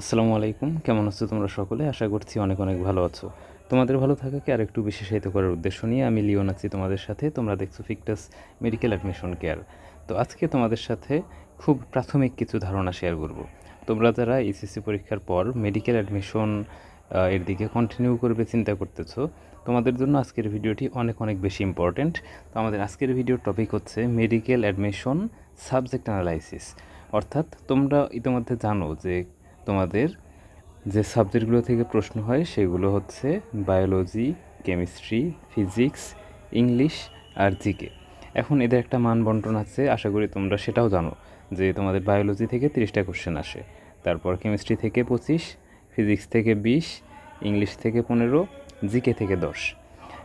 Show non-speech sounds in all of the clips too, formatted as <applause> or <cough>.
আসসালামু আলাইকুম। কেমন আছো তোমরা সকলে? আশা করছি অনেক অনেক ভালো আছো। তোমাদের ভালো থাকাকে আরেকটু বিশেষায়িত করার উদ্দেশ্য নিয়ে আমি লিওন আছি তোমাদের সাথে। তোমরা দেখছ ফিকটাস মেডিকেল অ্যাডমিশন কেয়ার তো আজকে তোমাদের সাথে খুব প্রাথমিক কিছু ধারণা শেয়ার করব। তোমরা যারা এইচএসসি পরীক্ষার পর মেডিকেল অ্যাডমিশন এর দিকে কন্টিনিউ করবে, চিন্তা করতেছো, তোমাদের জন্য আজকের ভিডিওটি অনেক অনেক বেশি ইম্পর্ট্যান্ট তো আমাদের আজকের ভিডিওর টপিক হচ্ছে মেডিকেল অ্যাডমিশন সাবজেক্ট অ্যানালাইসিস অর্থাৎ তোমরা ইতিমধ্যে জানো যে তোমাদের যে সাবজেক্টগুলো থেকে প্রশ্ন হয় সেগুলো হচ্ছে বায়োলজি, কেমিস্ট্রি, ফিজিক্স, ইংলিশ আর জিকে। এখন এদের একটা মান বন্টন আছে, আশা করি তোমরা সেটাও জানো যে তোমাদের বায়োলজি থেকে তিরিশটা কোশ্চেন আসে। তারপর কেমিস্ট্রি থেকে পঁচিশ, ফিজিক্স থেকে বিশ, ইংলিশ থেকে পনেরো, জিকে থেকে দশ।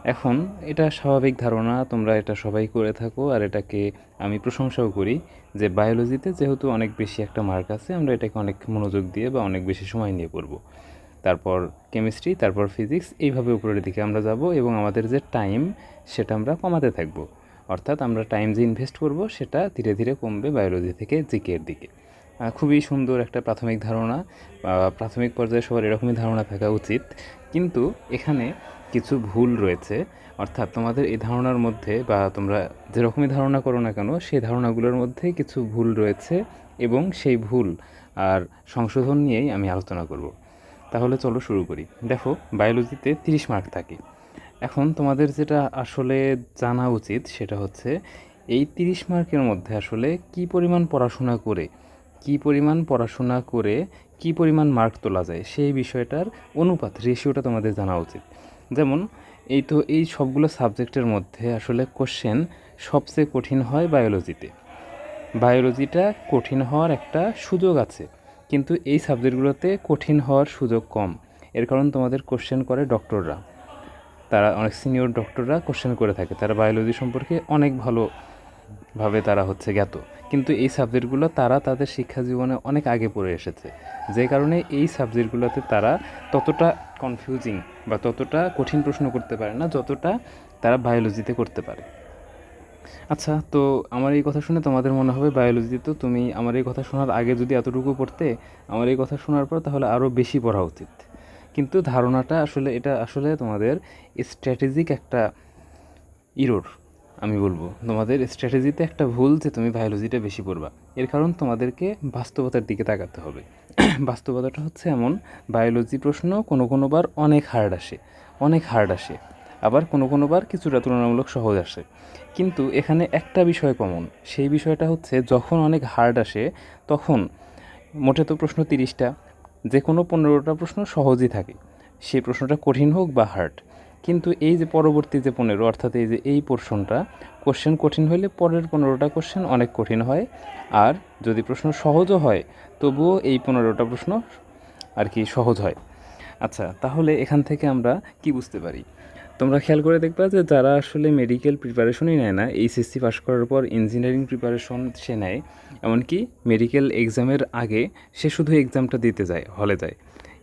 এখন এটা স্বাভাবিক ধারণা, তোমরা এটা সবাই করে থাকো আর এটাকে আমি প্রশংসাও করি। যে বায়োলজিতে যেহেতু অনেক বেশি একটা মার্ক আছে, আমরা এটাকে অনেক মনোযোগ দিয়ে বা অনেক বেশি সময় নিয়ে পড়ব। তারপর কেমিস্ট্রি তারপর ফিজিক্স এইভাবে উপরের দিকে আমরা যাব এবং আমাদের যে টাইম সেটা আমরা কমাতে থাকব। অর্থাৎ আমরা টাইম যে ইনভেস্ট করব সেটা ধীরে ধীরে কমবে বায়োলজি থেকে জিকের দিকে। খুবই সুন্দর একটা প্রাথমিক ধারণা। প্রাথমিক পর্যায়ে সবার এরকমই ধারণা থাকা উচিত। কিন্তু এখানে কিছু ভুল রয়েছে, অর্থাৎ তোমাদের এই ধারণার মধ্যে বা তোমরা যেরকমই ধারণা করো না কেন, সেই ধারণাগুলোর মধ্যে কিছু ভুল রয়েছে এবং সেই ভুল আর সংশোধন নিয়েই আমি আলোচনা করব। তাহলে চলো শুরু করি। দেখো, বায়োলজিতে তিরিশ মার্ক থাকে। এখন তোমাদের যেটা আসলে জানা উচিত সেটা হচ্ছে, এই তিরিশ মার্কের মধ্যে আসলে কি পরিমাণ পড়াশোনা করে, কি পরিমাণ পড়াশোনা করে, কি পরিমাণ মার্ক তোলা যায়, সেই বিষয়টার অনুপাত, রেশিওটা তোমাদের জানা উচিত। যেমন, এই তো এই সবগুলো সাবজেক্টের মধ্যে আসলে কোশ্চেন সবচেয়ে কঠিন হয় বায়োলজিতে বায়োলজিটা কঠিন হওয়ার একটা সুযোগ আছে, কিন্তু এই সাবজেক্টগুলোতে কঠিন হওয়ার সুযোগ কম। এর কারণ তোমাদের কোশ্চেন করে ডক্টররা তারা অনেক সিনিয়র ডক্টররা কোশ্চেন করে থাকে। তারা বায়োলজি সম্পর্কে অনেক ভালোভাবে তারা হচ্ছে জ্ঞাত। কিন্তু এই সাবজেক্টগুলো তারা তাদের শিক্ষা জীবনে অনেক আগে পড়ে এসেছে। যে কারণে এই সাবজেক্টগুলোতে তারা ততটা কনফিউজিং বা ততটা কঠিন প্রশ্ন করতে পারে না, যতটা তারা বায়োলজিতে করতে পারে। আচ্ছা তো আমার এই কথা শুনে তোমাদের মনে হবে বায়োলজিতে তো তুমি আমার এই কথা শোনার আগে যদি এতটুকু পড়তে, আমার এই কথা শোনার পর তাহলে আরও বেশি পড়া উচিত। কিন্তু ধারণাটা আসলে, এটা আসলে তোমাদের স্ট্র্যাটেজিক একটা ইরোর আমি বলব, তোমাদের স্ট্র্যাটেজিতে একটা ভুল যে তুমি বায়োলজিটা বেশি পড়বা। এর কারণ তোমাদেরকে বাস্তবতার দিকে তাকাতে হবে। <clears throat> বাস্তবতাটা হচ্ছে এমন বায়োলজি প্রশ্ন কোনো কোনোবার অনেক হার্ড আসে, অনেক হার্ড আসে। আবার কোনো কোনোবার কিছুটা তুলনামূলক সহজ আসে। কিন্তু এখানে একটা বিষয় কমন সেই বিষয়টা হচ্ছে যখন অনেক হার্ড আসে, তখন মোটে তো প্রশ্ন তিরিশটা যে কোনো পনেরোটা প্রশ্ন সহজই থাকে। সেই প্রশ্নটা কঠিন হোক বা হার্ড কিন্তু এই যে পরবর্তী যে পনেরো, অর্থাৎ এই যে এই পোর্শনটা কোশ্চেন কঠিন হলে পরের পনেরোটা কোশ্চেন অনেক কঠিন হয়। আর যদি প্রশ্ন সহজও হয়, তবুও এই পনেরোটা প্রশ্ন আর কি সহজ হয়। আচ্ছা তাহলে এখান থেকে আমরা কি বুঝতে পারি? তোমরা খেয়াল করে দেখবা যে যারা আসলে মেডিকেল প্রিপারেশনই নেয় না এইচএসসি পাস করার পর ইঞ্জিনিয়ারিং প্রিপারেশন সে নেয়। এমনকি মেডিকেল এক্সামের আগে সে শুধু এক্সামটা দিতে যায় হলে যায়।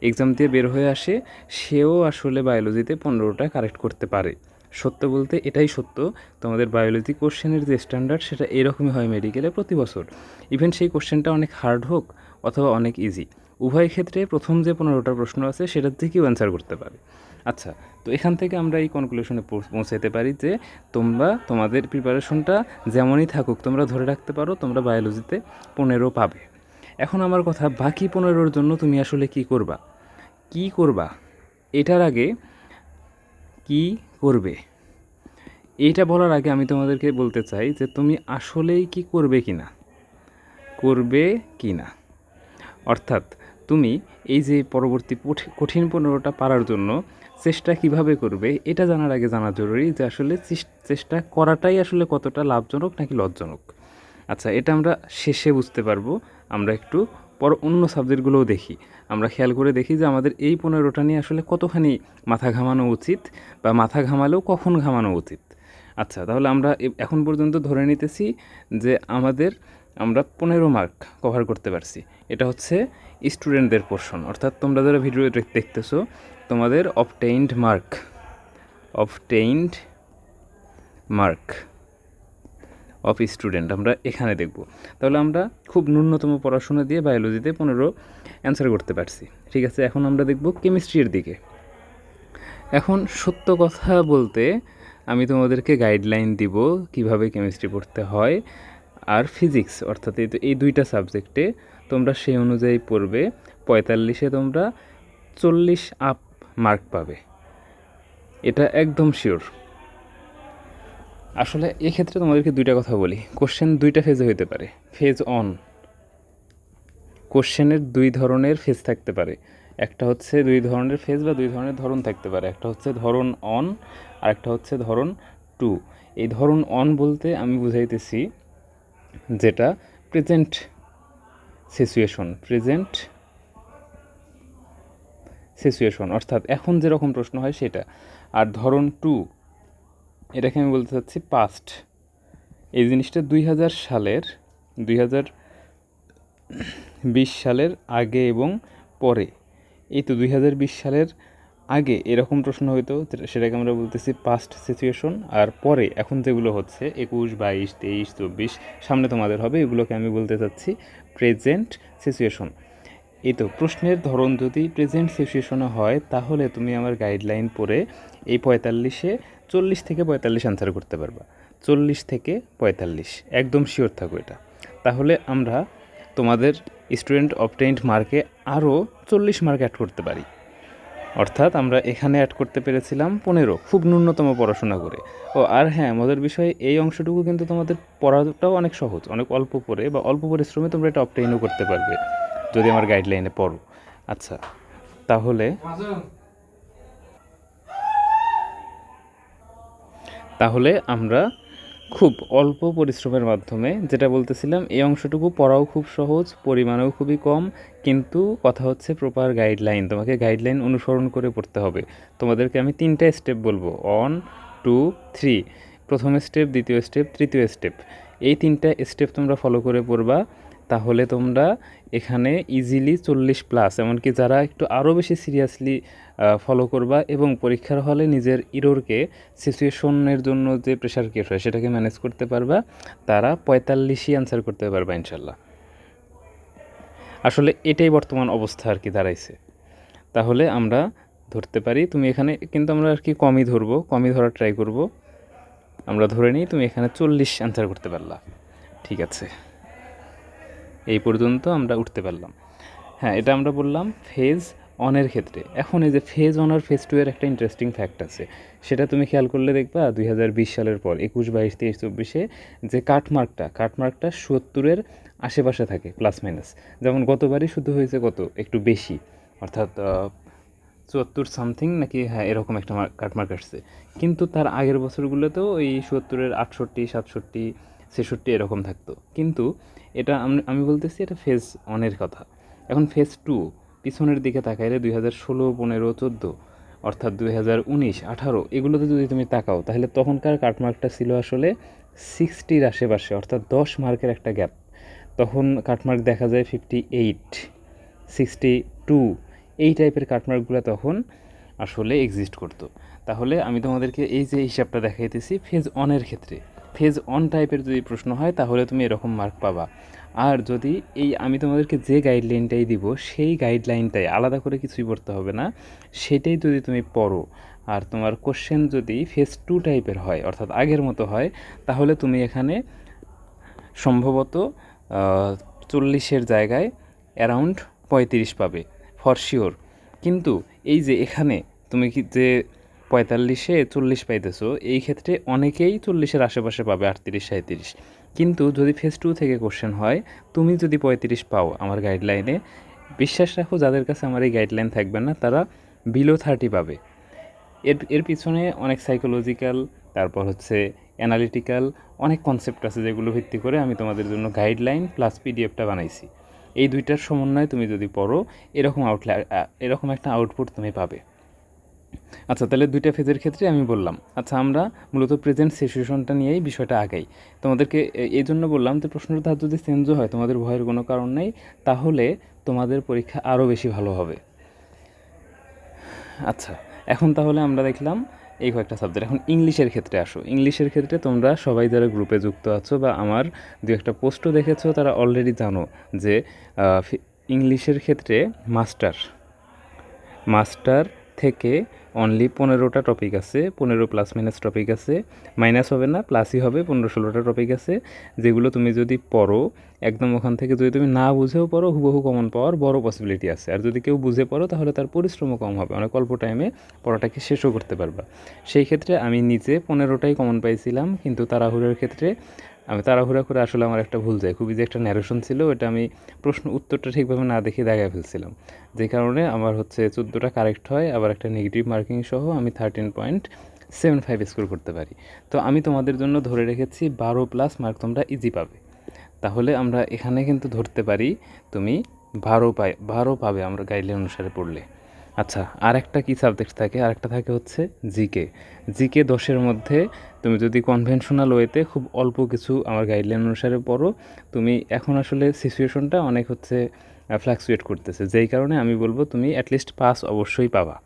এক্সাম দিয়ে বের হয়ে আসে, সেও আসলে বায়োলজিতে পনেরোটা কারেক্ট করতে পারে। সত্য বলতে এটাই সত্য, তোমাদের বায়োলজি কোশ্চেনের যে স্ট্যান্ডার্ড সেটা এরকমই হয় মেডিকেলে প্রতি বছর। ইভেন সেই কোশ্চেনটা অনেক হার্ড হোক অথবা অনেক ইজি উভয় ক্ষেত্রে প্রথম যে পনেরোটা প্রশ্ন আছে, সেটার থেকেও অ্যান্সার করতে পারে। আচ্ছা তো এখান থেকে আমরা এই কনক্লুশনে পৌঁছাতে পারি যে, তোমরা, তোমাদের প্রিপারেশনটা যেমনই থাকুক, তোমরা ধরে রাখতে পারো, তোমরা বায়োলজিতে পনেরো পাবে। এখন আমার কথা, বাকি পনেরোর জন্য তুমি আসলে কি করবা? কি করবা? এটার আগে কি করবে? এটা বলার আগে আমি তোমাদেরকে বলতে চাই যে তুমি আসলেই কি করবে কি না করবে কি না অর্থাৎ তুমি এই যে পরবর্তী কঠিন পনেরোটা পারার জন্য চেষ্টা কীভাবে করবে, এটা জানার আগে জানা জরুরি যে আসলে চেষ্টা করাটাই আসলে কতটা লাভজনক নাকি লজ্জনক? আচ্ছা এটা আমরা শেষে বুঝতে পারব। আমরা একটু পর অন্য সাবজেক্টগুলোও দেখি। আমরা খেয়াল করে দেখি যে আমাদের এই পনেরোটা নিয়ে আসলে কতখানি মাথা ঘামানো উচিত বা মাথা ঘামালেও কখন ঘামানো উচিত। আচ্ছা তাহলে আমরা এখন পর্যন্ত ধরে নিতেছি যে আমাদের আমরা পনেরো মার্ক কভার করতে পারছি। এটা হচ্ছে স্টুডেন্টদের পোর্শন অর্থাৎ তোমরা যারা ভিডিও দেখতেছো, তোমাদের obtained mark obtained mark of student আমরা এখানে দেখব। তাহলে আমরা খুব ন্যূনতম পড়াশোনা দিয়ে বায়োলজিতে পনেরো অ্যান্সার করতে পারছি। ঠিক আছে, এখন আমরা দেখব কেমিস্ট্রির দিকে। এখন সত্য কথা বলতে আমি তোমাদেরকে গাইডলাইন দিব কীভাবে কেমিস্ট্রি পড়তে হয় আর ফিজিক্স অর্থাৎ এই দুইটা সাবজেক্টে তোমরা সেই অনুযায়ী পড়বে, পঁয়তাল্লিশে তোমরা চল্লিশ আপ মার্ক পাবে। এটা একদম শিওর আসলে এক্ষেত্রে তোমাদেরকে দুইটা কথা বলি। কোশ্চেন দুইটা ফেজে হইতে পারে। ফেজ অন কোশ্চেনের দুই ধরনের ফেজ থাকতে পারে। একটা হচ্ছে দুই ধরনের ফেজ বা দুই ধরনের ধরন থাকতে পারে। একটা হচ্ছে ধরন অন আর একটা হচ্ছে ধরন টু এই ধরন অন বলতে আমি বুঝাইতেছি যেটা প্রেজেন্ট সিচুয়েশন প্রেজেন্ট সিচুয়েশন অর্থাৎ এখন যেরকম প্রশ্ন হয় সেটা। আর ধরন টু এটাকে আমি বলতে চাচ্ছি পাস্ট এই জিনিসটা দুই হাজার সালের, দুই হাজার বিশ সালের আগে এবং পরে। এই তো দুই হাজার বিশ সালের আগে এরকম প্রশ্ন হইতো সেটাকে আমরা বলতেছি পাস্ট সিচুয়েশন আর পরে, এখন যেগুলো হচ্ছে, একুশ, বাইশ, তেইশ, চব্বিশ, সামনে তোমাদের হবে, এগুলোকে আমি বলতে চাচ্ছি প্রেজেন্ট সিচুয়েশন এই তো প্রশ্নের ধরন যদি প্রেজেন্ট সিচুয়েশনে হয়, তাহলে তুমি আমার গাইডলাইন পড়ে এই পঁয়তাল্লিশে চল্লিশ থেকে পঁয়তাল্লিশ আনসার করতে পারবা। চল্লিশ থেকে পঁয়তাল্লিশ, একদম শিওর থাকো এটা। তাহলে আমরা তোমাদের স্টুডেন্ট অবটেইনড মার্কে আরও চল্লিশ মার্ক অ্যাড করতে পারি। অর্থাৎ আমরা এখানে অ্যাড করতে পেরেছিলাম পনেরো, খুব ন্যূনতম পড়াশোনা করে। ও, আর হ্যাঁ মজার বিষয়ে এই অংশটুকু কিন্তু তোমাদের পড়াটাও অনেক সহজ, অনেক অল্প পরে বা অল্প পরিশ্রমে তোমরা এটা অবটেইনও করতে পারবে, যদি আমার গাইডলাইনে পড়ো। আচ্ছা তাহলে তাহলে আমরা খুব অল্প পরিশ্রমের মাধ্যমে যেটা বলতেছিলাম, এই অংশটুকু পড়াও খুব সহজ, পরিমাণেও খুবই কম, কিন্তু কথা হচ্ছে প্রপার গাইডলাইন তোমাকে গাইডলাইন অনুসরণ করে পড়তে হবে। তোমাদেরকে আমি তিনটা স্টেপ বলব। অন টু থ্রি প্রথম স্টেপ দ্বিতীয় স্টেপ তৃতীয় স্টেপ এই তিনটা স্টেপ তোমরা ফলো করে পড়বা। তাহলে তোমরা এখানে ইজিলি চল্লিশ প্লাস এমনকি যারা একটু আরও বেশি সিরিয়াসলি ফলো করবা এবং পরীক্ষার হলে নিজের ইরোরকে সিচুয়েশনের জন্য যে প্রেশার কেস হয় সেটাকে ম্যানেজ করতে পারবা, তারা পঁয়তাল্লিশই অ্যান্সার করতে পারবা ইনশাল্লাহ। আসলে এটাই বর্তমান অবস্থা আর কি দাঁড়াইছে। তাহলে আমরা ধরতে পারি, তুমি এখানে কিন্তু আমরা আর কি কমই ধরবো, কমই ধরার ট্রাই করব। আমরা ধরে নিই তুমি এখানে চল্লিশ অ্যান্সার করতে পারলা। ঠিক আছে। এই পর্যন্ত আমরা উঠতে পারলাম। হ্যাঁ এটা আমরা বললাম ফেজ অনের ক্ষেত্রে। এখন এই যে ফেজ অন আর ফেজ টু এর একটা ইন্টারেস্টিং ফ্যাক্ট আছে। সেটা তুমি খেয়াল করলে দেখবা দুই হাজার বিশ সালের পর, একুশ, বাইশ, তেইশ, চব্বিশে যে কাটমার্কটা কাটমার্কটা সত্তরের আশেপাশে থাকে প্লাস মাইনাস যেমন গতবারই শুধু হয়েছে কত? একটু বেশি। অর্থাৎ চুয়াত্তর সামথিং নাকি হ্যাঁ এরকম একটা কাটমার্ক আসছে। কিন্তু তার আগের বছরগুলোতেও এই সত্তরের আটষট্টি, সাতষট্টি ছেষট্টি এরকম থাকতো। কিন্তু এটা আমি বলতেছি এটা ফেজ অনের কথা। এখন ফেজ টু পিছনের দিকে তাকাইলে দুই হাজার ষোলো, পনেরো, চোদ্দ, অর্থাৎ দুই হাজার উনিশ, আঠারো, এগুলোতে যদি তুমি তাকাও, তাহলে তখনকার কাটমার্কটা ছিল আসলে সিক্সটির আশেপাশে, অর্থাৎ দশ মার্কের একটা গ্যাপ তখন কাটমার্ক দেখা যায় ফিফটি এইট সিক্সটি টু এই টাইপের কাটমার্কগুলো তখন আসলে এক্সিস্ট করতো। তাহলে আমি তোমাদেরকে এই যে হিসাবটা দেখাইতেছি ফেজ অনের ক্ষেত্রে। ফেজ অন টাইপের যদি প্রশ্ন হয়, তাহলে তুমি এরকম মার্ক পাবা। আর যদি এই আমি তোমাদেরকে যে গাইডলাইনটাই দিব, সেই গাইডলাইনটাই আলাদা করে কিছুই পড়তে হবে না, সেটাই যদি তুমি পড়ো, আর তোমার কোশ্চেন যদি ফেজ টু টাইপের হয়, অর্থাৎ আগের মতো হয়, তাহলে তুমি এখানে সম্ভবত চল্লিশের জায়গায় অ্যারাউন্ড পঁয়ত্রিশ পাবে ফর শিওর কিন্তু এই যে এখানে তুমি কি যে পঁয়তাল্লিশে চল্লিশ পাইতেছো, এই ক্ষেত্রে অনেকেই চল্লিশের আশেপাশে পাবে আটত্রিশ সাঁত্রিশ কিন্তু যদি ফেজ টু থেকে কোশ্চেন হয়, তুমি যদি পঁয়ত্রিশ পাও আমার গাইডলাইনে বিশ্বাস রাখো যাদের কাছে আমার এই গাইডলাইন থাকবে না, তারা বিলো থার্টি পাবে। এর এর পিছনে অনেক সাইকোলজিক্যাল তারপর হচ্ছে অ্যানালিটিক্যাল অনেক কনসেপ্ট আছে যেগুলো ভিত্তি করে আমি তোমাদের জন্য গাইডলাইন প্লাস পিডিএফটা বানাইছি। এই দুইটার সমন্বয়ে তুমি যদি পড়ো, এরকম আউটলা এরকম একটা আউটপুট তুমি পাবে। আচ্ছা তাহলে দুইটা ফেজের ক্ষেত্রে আমি বললাম। আচ্ছা আমরা মূলত প্রেজেন্ট সিচুয়েশনটা নিয়েই বিষয়টা আগাই। তোমাদেরকে এই জন্য বললাম যে প্রশ্নের ধার যদি চেঞ্জও হয়, তোমাদের ভয়ের কোনো কারণ নেই, তাহলে তোমাদের পরীক্ষা আরও বেশি ভালো হবে। আচ্ছা এখন তাহলে আমরা দেখলাম এই কয়েকটা সাবজেক্ট এখন ইংলিশের ক্ষেত্রে আসো। ইংলিশের ক্ষেত্রে তোমরা সবাই যারা গ্রুপে যুক্ত আছো বা আমার দু একটা পোস্টও দেখেছ, তারা অলরেডি জানো যে ইংলিশের ক্ষেত্রে মাস্টার মাস্টার থেকে অনলি পনেরোটা টপিক আছে, পনেরো প্লাস মাইনাস টপিক আছে মাইনাস হবে না প্লাসই হবে, পনেরো ষোলোটা টপিক আছে, যেগুলো তুমি যদি পড়ো, একদম ওখান থেকে যদি তুমি না বুঝেও পড়ো, হুবহু কমন পাওয়ার বড় পসিবিলিটি আছে। আর যদি কেউ বুঝে পড়ো, তাহলে তার পরিশ্রমও কম হবে, অনেক অল্প টাইমে পড়াটাকে শেষও করতে পারবা। সেই ক্ষেত্রে আমি নিজে পনেরোটাই কমন পাইছিলাম, কিন্তু তাড়াহুড়োর ক্ষেত্রে আমি তাড়াহুড়া করে আসলে আমার একটা ভুল যায়। খুবই যে একটা ন্যারেশন ছিল ওটা আমি প্রশ্ন উত্তরটা ঠিকভাবে না দেখে দাগায় ফেলছিলাম। যে কারণে আমার হচ্ছে চোদ্দোটা কারেক্ট হয়, আবার একটা নেগেটিভ মার্কিং সহ আমি thirteen point seven five score করতে পারি। তো আমি তোমাদের জন্য ধরে রেখেছি, বারো প্লাস মার্ক তোমরা ইজি পাবে। তাহলে আমরা এখানে কিন্তু ধরতে পারি, তুমি বারো পাই, বারো পাবে আমরা গাইডলাইন অনুসারে পড়লে। আচ্ছা আর একটা কী সাবজেক্ট থাকে? আর একটা থাকে হচ্ছে জিকে জিকে দশের মধ্যে তুমি যদি কনভেনশনাল ওয়েতে খুব অল্প কিছু আমার গাইডলাইন অনুসারে পড়ো, তুমি এখন আসলে সিচুয়েশনটা অনেক হচ্ছে ফ্ল্যাকচুয়েট করতেছে। যেই কারণে আমি বলব তুমি অ্যাটলিস্ট পাস অবশ্যই পাবা।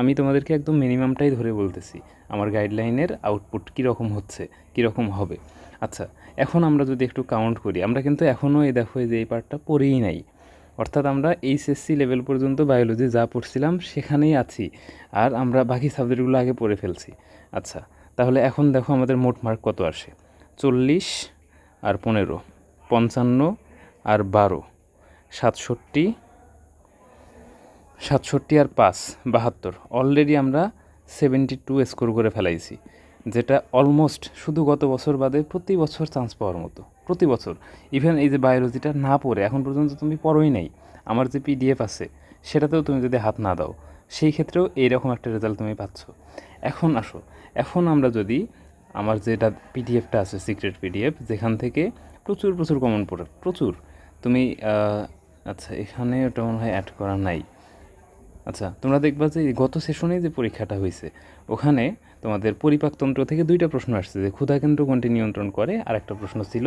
আমি তোমাদেরকে একদম মিনিমামটাই ধরে বলতেছি, আমার গাইডলাইনের আউটপুট কীরকম হচ্ছে কীরকম হবে। আচ্ছা এখন আমরা যদি একটু কাউন্ট করি, আমরা কিন্তু এখনও এই দেখো যে এই পার্টটা পড়েই নাই। অর্থাৎ আমরা এইচএসসি লেভেল পর্যন্ত বায়োলজি যা পড়ছিলাম সেখানেই আছি। আর আমরা বাকি সাবজেক্টগুলো আগে পড়ে ফেলছি। আচ্ছা তাহলে এখন দেখো আমাদের মোট মার্ক কত আসে? চল্লিশ আর পনেরো, পঞ্চান্ন আর বারো, সাতষট্টি সাতষট্টি আর পাঁচ, বাহাত্তর। অলরেডি আমরা সেভেন্টি টু স্কোর করে ফেলাইছি, যেটা অলমোস্ট শুধু গত বছর বাদে প্রতি বছর চান্স পাওয়ার মতো। প্রতি বছর। ইভেন এই যে বায়োলজিটা না পড়ে, এখন পর্যন্ত তুমি পড়োই নাই। আমার যে পিডিএফ আছে, সেটাতেও তুমি যদি হাত না দাও, সেই ক্ষেত্রেও এইরকম একটা রেজাল্ট তুমি পাচ্ছ। এখন আসো, এখন আমরা যদি আমার যেটা পিডিএফটা আছে সিক্রেট পিডিএফ যেখান থেকে প্রচুর প্রচুর কমন পড়ে, প্রচুর। তুমি আচ্ছা এখানে ওটা মনে হয় অ্যাড করা নাই। আচ্ছা তোমরা দেখবা যে গত সেশনে যে পরীক্ষাটা হয়েছে ওখানে তোমাদের পরিপাকতন্ত্র থেকে দুইটা প্রশ্ন আসছে, যে ক্ষুধাকেন্দ্র কোনটি নিয়ন্ত্রণ করে? আর একটা প্রশ্ন ছিল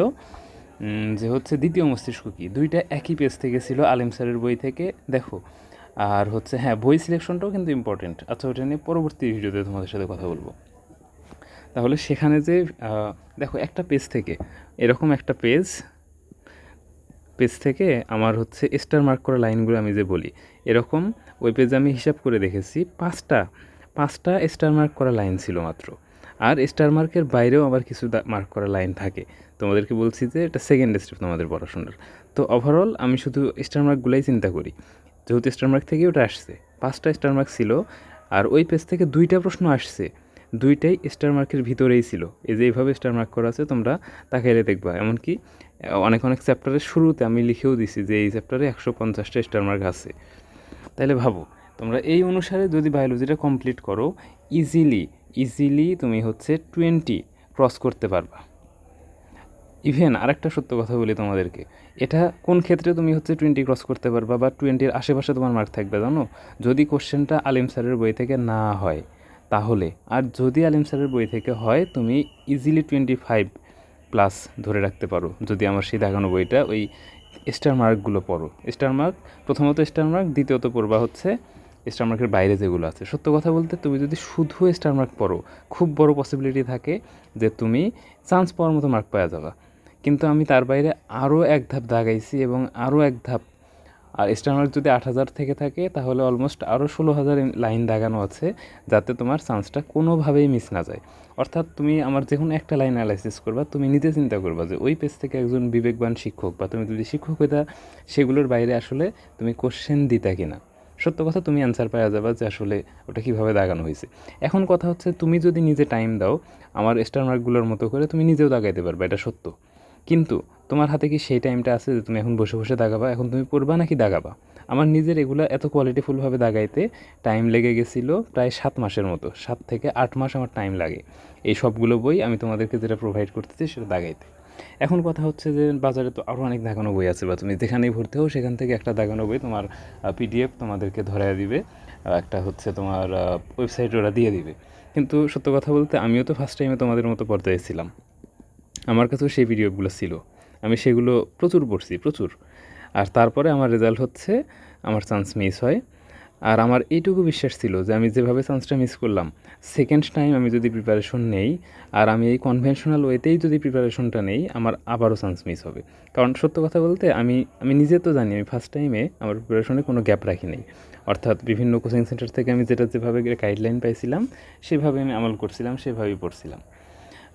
যে হচ্ছে দ্বিতীয় মস্তিষ্ক কি? দুইটা একই পেজ থেকে ছিল আলিম স্যারের বই থেকে, দেখো। আর হচ্ছে হ্যাঁ বই সিলেকশনটাও কিন্তু ইম্পর্টেন্ট আচ্ছা ওটা নিয়ে পরবর্তী ভিডিওতে তোমাদের সাথে কথা বলব। তাহলে সেখানে যে দেখো, একটা পেজ থেকে, এরকম একটা পেজ পেজ থেকে আমার হচ্ছে স্টার মার্ক করা লাইনগুলো আমি যে বলি, এরকম ওই পেজে আমি হিসাব করে দেখেছি, পাঁচটা পাঁচটা স্টার মার্ক করা লাইন ছিল মাত্র। আর স্টার মার্কের বাইরেও আবার কিছু মার্ক করা লাইন থাকে। তোমাদেরকে বলছি যে এটা সেকেন্ড স্টেপ তোমাদের পড়াশোনার। তো ওভারঅল আমি শুধু স্টার মার্কগুলাই চিন্তা করি। যেহেতু স্টার মার্ক থেকে ওটা আসছে। পাঁচটা স্টার মার্ক ছিল। আর ওই পেজ থেকে দুইটা প্রশ্ন আসছে। দুইটাই স্টার মার্কের ভিতরেই ছিল। এই যে এইভাবে স্টার মার্ক করা আছে, তোমরা তাকাইলে দেখবা। এমনকি অনেক অনেক চ্যাপ্টারের শুরুতে আমি লিখেও দিছি যে এই চ্যাপ্টারে একশো পঞ্চাশটা স্টার মার্ক আছে। তাহলে ভাবো তোমরা এই অনুসারে যদি বায়োলজিটা কমপ্লিট করো ইজিলি ইজিলি তুমি হচ্ছে টোয়েন্টি ক্রস করতে পারবা। ইভেন আরেকটা সত্য কথা বলি তোমাদেরকে, এটা কোন ক্ষেত্রে তুমি হচ্ছে টোয়েন্টি ক্রস করতে পারবা বা টোয়েন্টির আশেপাশে তোমার মার্ক থাকবে জানো? যদি কোশ্চেনটা আলিম স্যারের বই থেকে না হয়, তাহলে। আর যদি আলিম স্যারের বই থেকে হয়, তুমি ইজিলি টোয়েন্টি ফাইভ প্লাস ধরে রাখতে পারো। যদি আমার সেই দেখানো বইটা ওই স্টার মার্কগুলো পড়ো। স্টার মার্ক প্রথমত স্টার মার্ক দ্বিতীয়ত পড়বা হচ্ছে স্টার মার্কের বাইরে যেগুলো আছে। সত্য কথা বলতে তুমি যদি শুধু স্টার মার্ক পড়ো, খুব বড় পসিবিলিটি থাকে যে তুমি চান্স পাওয়ার মতো মার্ক পাওয়া যাবা। কিন্তু আমি তার বাইরে আরও এক ধাপ দাগাইছি এবং আরও এক ধাপ, আর স্টার মার্ক যদি আট হাজার থেকে থাকে, তাহলে অলমোস্ট আরও ষোলো হাজার লাইন দাগানো আছে, যাতে তোমার চান্সটা কোনোভাবেই মিস না যায়। অর্থাৎ তুমি আমার যে কোনো একটা লাইন অ্যানালাইসিস করবা, তুমি নিজে চিন্তা করবা যে ওই পেজ থেকে একজন বিবেকবান শিক্ষক বা তুমি যদি শিক্ষক হইতা, সেগুলোর বাইরে আসলে তুমি কোশ্চেন দিতা কিনা। সত্য কথা তুমি অ্যান্সার পাওয়া যাবে যে আসলে ওটা কীভাবে দাগানো হয়েছে এখন কথা হচ্ছে তুমি যদি নিজে টাইম দাও, আমার স্টার মার্কগুলোর মতো করে তুমি নিজেও দাগাইতে পারবে, এটা সত্য। কিন্তু তোমার হাতে কি সেই টাইমটা আছে যে তুমি এখন বসে বসে দাগাবা, এখন তুমি পড়বা নাকি দাগাবা? আমার নিজের এগুলো এত কোয়ালিটিফুলভাবে দাগাইতে টাইম লেগে গেছিল প্রায় সাত মাসের মতো, সাত থেকে আট মাস আমার টাইম লাগে। এই সবগুলো বই আমি তোমাদেরকে যেটা প্রোভাইড করতেছি সেটা দাগাইতে। এখন কথা হচ্ছে যে বাজারে তো আরও অনেক দাগানো বই আছে, বা তুমি যেখানেই ভর্তি হও সেখান থেকে একটা দাগানো বই তোমার পিডিএফ তোমাদেরকে ধরায় দিবে একটা হচ্ছে তোমার ওয়েবসাইট ওরা দিয়ে দিবে। কিন্তু সত্য কথা বলতে আমিও তো ফার্স্ট টাইমে তোমাদের মতো পর্যায়ে ছিলাম। আমার কাছেও সেই পিডিএফগুলো ছিল। আমি সেগুলো প্রচুর পড়ছি, প্রচুর। আর তারপরে আমার রেজাল্ট হচ্ছে, আমার চান্স মিস হয়। আর আমার এইটুকু বিশ্বাস ছিল যে আমি যেভাবে চান্সটা মিস করলাম সেকেন্ড টাইম আমি যদি প্রিপারেশন নেই, আর আমি এই কনভেনশনাল ওয়েতেই যদি প্রিপারেশনটা নেই, আমার আবারও চান্স মিস হবে। কারণ সত্য কথা বলতে আমি আমি নিজে তো জানি, আমি ফার্স্ট টাইমে আমার প্রিপারেশনে কোনো গ্যাপ রাখি নেই। অর্থাৎ বিভিন্ন কোচিং সেন্টার থেকে আমি যেটা যেভাবে গাইডলাইন পাইছিলাম, সেভাবে আমি আমল করছিলাম, সেভাবেই পড়ছিলাম।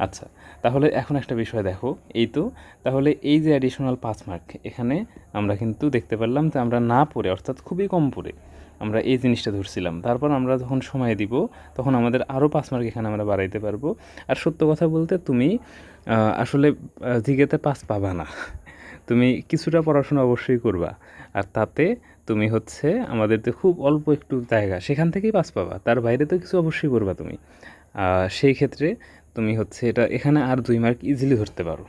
আচ্ছা তাহলে এখন একটা বিষয় দেখো, এই তো, তাহলে এই যে অ্যাডিশনাল পাঁচ মার্ক এখানে আমরা কিন্তু দেখতে পারলাম যে আমরা না পড়ে, অর্থাৎ খুবই কম পড়ে আমরা এই জিনিসটা ধরছিলাম। তারপর আমরা যখন সময় দিব, তখন আমাদের আরও পাঁচ মার্ক এখানে আমরা বাড়াইতে পারব। আর সত্য কথা বলতে তুমি আসলে জিগেতে পাস পাবা না। তুমি কিছুটা পড়াশোনা অবশ্যই করবা। আর তাতে তুমি হচ্ছে আমাদের তো খুব অল্প একটু জায়গা, সেখান থেকেই পাস পাবা। তার বাইরে তো কিছু অবশ্যই করবা তুমি। সেই ক্ষেত্রে তুমি হচ্ছে এটা, এখানে আর দুই মার্ক ইজিলি ধরতে পারো।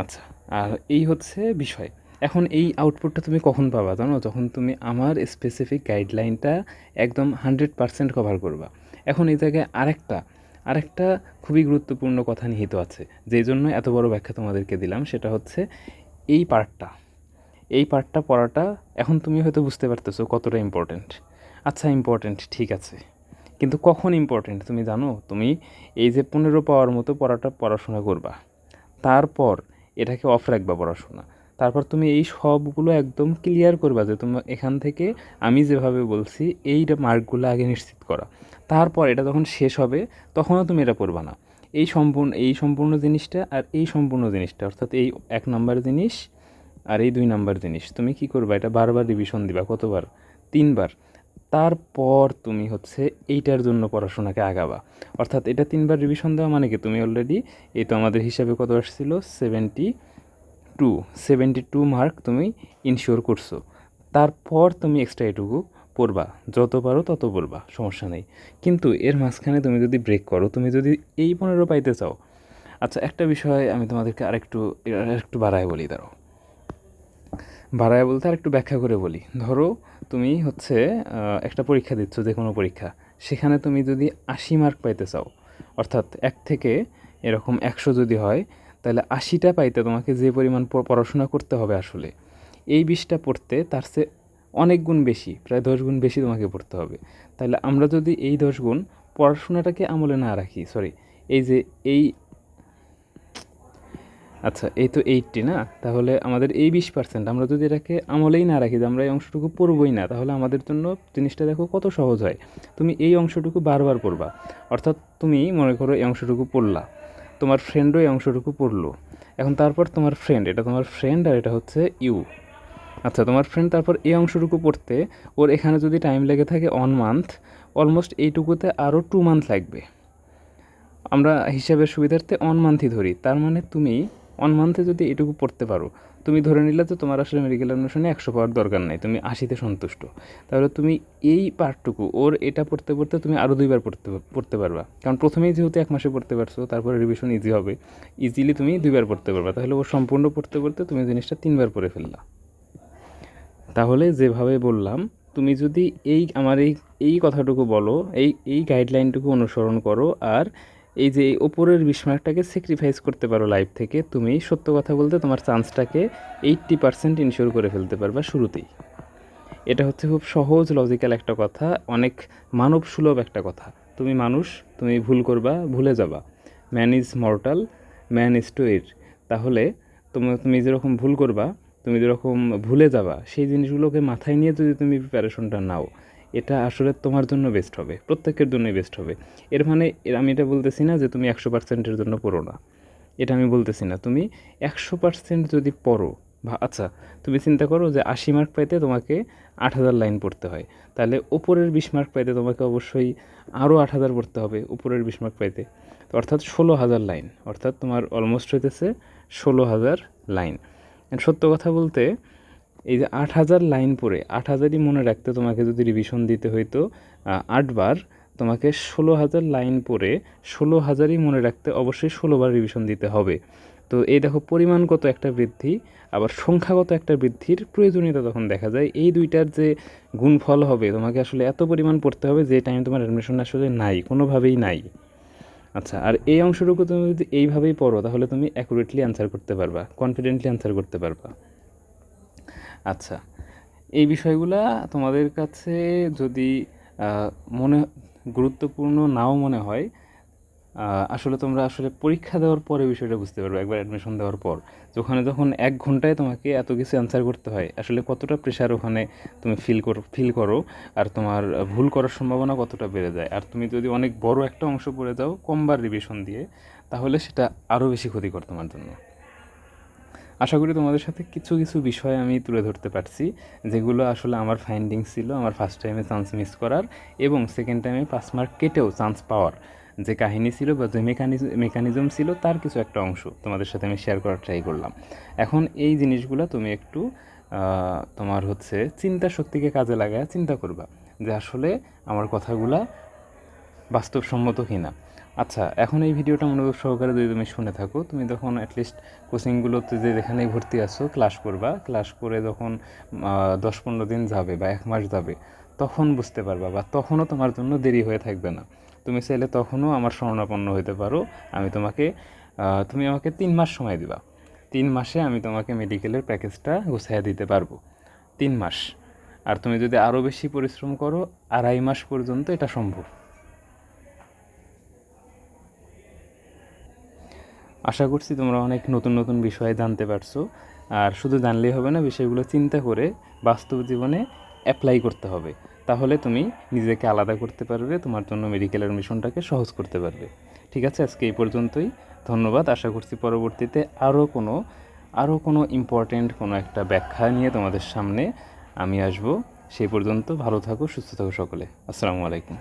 আচ্ছা আর এই হচ্ছে বিষয়। এখন এই আউটপুটটা তুমি কখন পাবা জানো? যখন তুমি আমার স্পেসিফিক গাইডলাইনটা একদম হান্ড্রেড পারসেন্ট কভার করবা। এখন এই জায়গায় আরেকটা আরেকটা খুবই গুরুত্বপূর্ণ কথা নিহিত আছে। যেই জন্য এত বড় ব্যাখ্যা তোমাদেরকে দিলাম, সেটা হচ্ছে এই পার্টটা এই পার্টটা পড়াটা এখন তুমি হয়তো বুঝতে পারতেছো কতটা ইম্পর্ট্যান্ট আচ্ছা ইম্পর্ট্যান্ট ঠিক আছে। কিন্তু কখন ইম্পর্ট্যান্ট তুমি জানো? তুমি এই যে পনেরো পাওয়ার মতো পড়াটা পড়াশোনা করবা। তারপর এটাকে অফ রাখবা পড়াশোনা। তারপর তুমি এই সবগুলো একদম ক্লিয়ার করবা যে তোমার এখান থেকে আমি যেভাবে বলছি এই মার্কগুলো আগে নিশ্চিত করা। তারপর এটা যখন শেষ হবে, তখনও তুমি এটা করবা না। এই সম্পূর্ণ এই সম্পূর্ণ জিনিসটা আর এই সম্পূর্ণ জিনিসটা, অর্থাৎ এই এক নাম্বার জিনিস আর এই দুই নাম্বার জিনিস। তুমি কি করবা? এটা বারবার রিভিশন দিবা, কতবার? তিনবার। তারপর তুমি হচ্ছে এইটার জন্য পড়াশোনাকে আগাবা। অর্থাৎ এটা তিনবার রিভিশন দেওয়া মানে কি? তুমি অলরেডি এই তো আমাদের হিসাবে কত আসছিল? Seventy two seventy two mark তুমি ইনশিওর করছ। তারপর তুমি এক্সট্রা এটুকু পড়বা। যত পারো তত পড়বা, সমস্যা নেই। কিন্তু এর মাঝখানে তুমি যদি ব্রেক করো, তুমি যদি এই পনেরো পাইতে চাও আচ্ছা একটা বিষয় আমি তোমাদেরকে আরেকটু আরেকটু বাড়ায় বলি, দাঁড়াও। বাড়ায় বলতে আর একটু ব্যাখ্যা করে বলি। ধরো তুমি হচ্ছে একটা পরীক্ষা দিচ্ছ যে কোনো পরীক্ষা। সেখানে তুমি যদি আশি মার্ক পাইতে চাও, অর্থাৎ এক থেকে এরকম একশো যদি হয় তাহলে আশিটা পাইতে তোমাকে যে পরিমাণ পড়াশোনা করতে হবে আসলে, এই বিশটা পড়তে তার চেয়ে অনেক গুণ বেশি, প্রায় দশ গুণ বেশি তোমাকে পড়তে হবে। তাহলে আমরা যদি এই দশ গুণ পড়াশোনাটাকে আমলে না রাখি সরি এই যে এই আচ্ছা এই তো এইটটি না? তাহলে আমাদের এই বিশ পার্সেন্ট আমরা যদি এটাকে আমলেই না রাখি, যে আমরা এই অংশটুকু পড়বই না, তাহলে আমাদের জন্য জিনিসটা দেখো কত সহজ হয়। তুমি এই অংশটুকু বারবার পড়বা, অর্থাৎ তুমি মনে করো এই অংশটুকু পড়লা। তোমার ফ্রেন্ডও এই অংশটুকু পড়ল। এখন তারপর তোমার ফ্রেন্ড এটা তোমার ফ্রেন্ড আর এটা হচ্ছে ইউ আচ্ছা তোমার ফ্রেন্ড তারপর এই অংশটুকু পড়তে, ওর এখানে যদি টাইম লেগে থাকে ওয়ান মান্থ অলমোস্ট এইটুকুতে আরও টু মান্থ লাগবে। আমরা হিসাবের সুবিধার্থে অন মান্থই ধরি। তার মানে তুমি অন মান্থে যদি এটুকু পড়তে পারো তুমি ধরে নিলে তো তোমার আসলে মেডিকেল অ্যাডমিশনে একশো পাওয়ার দরকার নাই, তুমি আশিতে সন্তুষ্ট। তাহলে তুমি এই পার্টটুকু, ওর এটা পড়তে পড়তে তুমি আরও দুইবার পড়তে পড়তে পারবা। কারণ প্রথমেই যেহেতু এক মাসে পড়তে পারছ, তারপরে রিভিশন ইজি হবে। ইজিলি তুমি দুইবার পড়তে পারবা। তাহলে ও সম্পূর্ণ পড়তে পড়তে তুমি জিনিসটা তিনবার পড়ে ফেললা। তাহলে যেভাবে বললাম, তুমি যদি এই, আমার এই এই কথাটুকু বলো, এই এই গাইডলাইনটুকু অনুসরণ করো, আর এই যে ওপরের বিস্মার্কটাকে স্যাক্রিফাইস করতে পারো লাইফ থেকে, তুমি সত্য কথা বলতে তোমার চান্সটাকে এইট্টি পার্সেন্ট ইনশিওর করে ফেলতে পারবা শুরুতেই। এটা হচ্ছে খুব সহজ লজিক্যাল একটা কথা, অনেক মানব সুলভ একটা কথা। তুমি মানুষ, তুমি ভুল করবা, ভুলে যাবা। Man is mortal man is to it তাহলে তুমি তুমি যেরকম ভুল করবা, তুমি যেরকম ভুলে যাবা, সেই জিনিসগুলোকে মাথায় নিয়ে যদি তুমি প্রিপারেশনটা নাও এটা আসলে তোমার জন্য বেস্ট হবে, প্রত্যেকের জন্যই বেস্ট হবে। এর মানে আমি এটা বলতেছি না যে তুমি একশো পার্সেন্টের জন্য পড়ো না। এটা আমি বলতেছি না, তুমি একশো পার্সেন্ট যদি পড়ো, বা আচ্ছা তুমি চিন্তা করো যে আশি মার্ক পাইতে তোমাকে আট হাজার লাইন পড়তে হয়। তাহলে উপরের বিশ মার্ক পাইতে তোমাকে অবশ্যই আরও আট হাজার পড়তে হবে উপরের বিশ মার্ক পাইতে। তো অর্থাৎ ষোলো হাজার লাইন অর্থাৎ তোমার অলমোস্ট হইতেছে ষোলো হাজার লাইন সত্য কথা বলতে এই যে আট হাজার লাইন পড়ে, আট হাজারই মনে রাখতে তোমাকে যদি রিভিশন দিতে হইতো আটবার তোমাকে ষোলো হাজার লাইন পড়ে, ষোলো হাজারই মনে রাখতে অবশ্যই ষোলোবার রিভিশন দিতে হবে। তো এই দেখো পরিমাণগত একটা বৃদ্ধি, আবার সংখ্যাগত একটা বৃদ্ধির প্রয়োজনীয়তা তখন দেখা যায়। এই দুইটার যে গুণফল হবে, তোমাকে আসলে এত পরিমাণ পড়তে হবে যে টাইম তোমার অ্যাডমিশন আসলে নাই, কোনোভাবেই নাই। আচ্ছা আর এই অংশটুকু তুমি যদি এইভাবেই পড়ো, তাহলে তুমি অ্যাকুরেটলি অ্যান্সার করতে পারবা কনফিডেন্টলি অ্যান্সার করতে পারবা। আচ্ছা এই বিষয়গুলা তোমাদের কাছে যদি মনে, গুরুত্বপূর্ণ নাও মনে হয় আসলে তোমরা আসলে পরীক্ষা দেওয়ার পরে বিষয়টা বুঝতে পারবে, একবার অ্যাডমিশন দেওয়ার পর। ওখানে যখন এক ঘন্টায় তোমাকে এত কিছু অ্যান্সার করতে হয়, আসলে কতটা প্রেশার ওখানে তুমি ফিল করো ফিল করো, আর তোমার ভুল করার সম্ভাবনা কতটা বেড়ে যায়। আর তুমি যদি অনেক বড় একটা অংশ পড়ে যাও, কমবার রিভিশন দিয়ে, তাহলে সেটা আরও বেশি ক্ষতিকর তোমার জন্য। আশা করি তোমাদের সাথে কিছু কিছু বিষয় আমি তুলে ধরতে পারছি, যেগুলো আসলে আমার ফাইন্ডিং ছিল, আমার ফার্স্ট টাইমে চান্স মিস করার এবং সেকেন্ড টাইমে পাস মার্ক কেটেও চান্স পাওয়ার যে কাহিনী ছিল বা যে মেকানিজম মেকানিজম ছিল তার কিছু একটা অংশ তোমাদের সাথে আমি শেয়ার করার ট্রাই করলাম। এখন এই জিনিসগুলো তুমি একটু তোমার হচ্ছে চিন্তা শক্তিকে কাজে লাগায় চিন্তা করবা যে আসলে আমার কথাগুলা বাস্তবসম্মত কিনা। আচ্ছা এখন এই ভিডিওটা মনোযোগ সহকারে যদি তুমি শুনে থাকো, তুমি তখন অ্যাটলিস্ট কোচিংগুলোতে যে যেখানে ভর্তি আছো ক্লাস করবা। ক্লাস করে যখন দশ পনেরো দিন যাবে বা এক মাস যাবে, তখন বুঝতে পারবা বা তখনও তোমার জন্য দেরি হয়ে থাকবে না। তুমি চাইলে তখনও আমার শরণাপন্ন হতে পারো। আমি তোমাকে তুমি আমাকে তিন মাস সময় দিবা। তিন মাসে আমি তোমাকে মেডিকেলের প্যাকেজটা গুছিয়ে দিতে পারব। তিন মাস। আর তুমি যদি আরও বেশি পরিশ্রম করো, আড়াই মাস পর্যন্ত এটা সম্ভব। আশা করছি তোমরা অনেক নতুন নতুন বিষয় জানতে পারছ। আর শুধু জানলেই হবে না, বিষয়গুলো চিন্তা করে বাস্তব জীবনে অ্যাপ্লাই করতে হবে। তাহলে তুমি নিজেকে আলাদা করতে পারবে, তোমার জন্য মেডিকেলের মিশনটাকে সহজ করতে পারবে। ঠিক আছে? আজকে এই পর্যন্তই। ধন্যবাদ। আশা করছি পরবর্তীতে আরও কোনো আরও কোনো ইম্পর্টেন্ট কোনো একটা ব্যাখ্যা নিয়ে তোমাদের সামনে আমি আসব। সেই পর্যন্ত ভালো থাকো, সুস্থ থাকো সকলে। আসসালামু আলাইকুম।